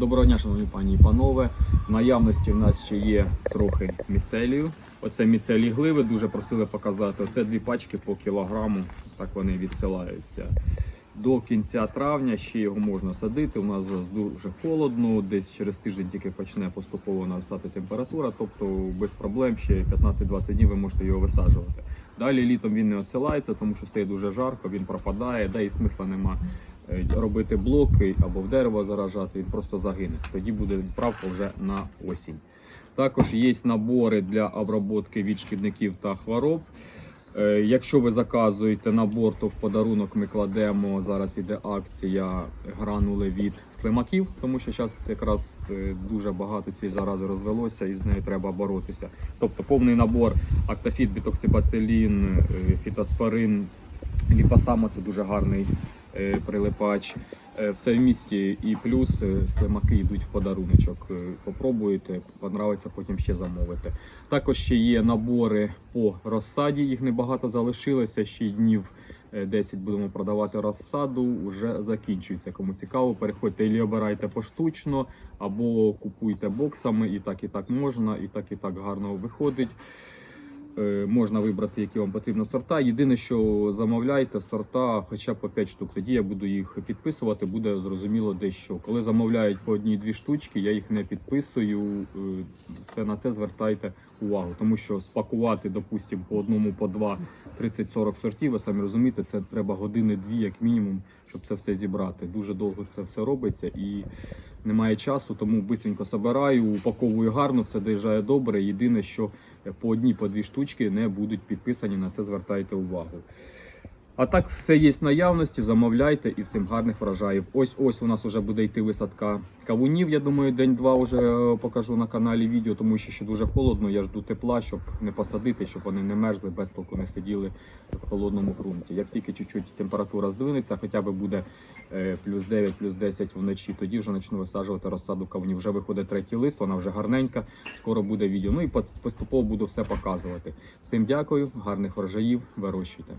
Доброго дня, шановні пані і панове. В наявності в нас ще є трохи міцелію. Оце міцелій гливи, дуже просили показати. Оце дві пачки по кілограму, так вони відсилаються. До кінця травня ще його можна садити. У нас вже дуже холодно, десь через тиждень тільки почне поступово наростати температура, тобто без проблем ще 15-20 днів ви можете його висаджувати. Далі літом він не оцілається, тому що стає дуже жарко, він пропадає, да і смисла нема робити блоки або в дерево заражати, він просто загине. Тоді буде відправка вже на осінь. Також є набори для обробки від шкідників та хвороб. Е, Якщо ви заказуєте набор, то в подарунок ми кладемо. Зараз іде акція гранули від слимаків, тому що зараз якраз е, дуже багато цієї зарази розвелося і з нею треба боротися. Тобто повний набор актофіт, бітоксибацилін, е, фітоспорин, ліпосама це дуже гарний прилипач. Е, Все в місті і плюс е, слимаки йдуть в подаруночок. Е, Попробуєте, понравиться, потім ще замовите. Також ще є набори по розсаді, їх небагато залишилося, ще днів е, 10 будемо продавати розсаду, вже закінчується. Кому цікаво, переходьте і обирайте поштучно, або купуйте боксами, і так, і так можна, і так, і так гарно виходить. Е, Можна вибрати, які вам потрібно сорта. Єдине, що замовляйте сорта хоча б по 5 штук. Тоді я буду їх підписувати, буде зрозуміло дещо. Коли замовляють по одній-дві штучки, я їх не підписую. Е, Це на це звертайте увагу, тому що спакувати, допустимо, по одному, по два, 30-40 сортів, ви самі розумієте, це треба години-дві, як мінімум, щоб це все зібрати. Дуже довго це все робиться і немає часу, тому швидко собираю, упаковую гарно, все доїжджає добре. Єдине, що по одній, по дві штучки не будуть підписані, на це звертайте увагу. А так все є в наявності, замовляйте і всім гарних врожаїв. Ось ось у нас вже буде йти висадка кавунів. Я думаю, день-два вже е, покажу на каналі відео, тому що ще дуже холодно. Я жду тепла, щоб не посадити, щоб вони не мерзли, без толку не сиділи в холодному ґрунті. Як тільки чуть-чуть температура здвинеться, хоча б буде е, плюс 9, плюс 10 вночі, тоді вже почну висаджувати розсаду кавунів. Вже виходить третій лист, вона вже гарненька. Скоро буде відео. Ну і поступово буду все показувати. Всім дякую, гарних врожаїв, вирощуйте.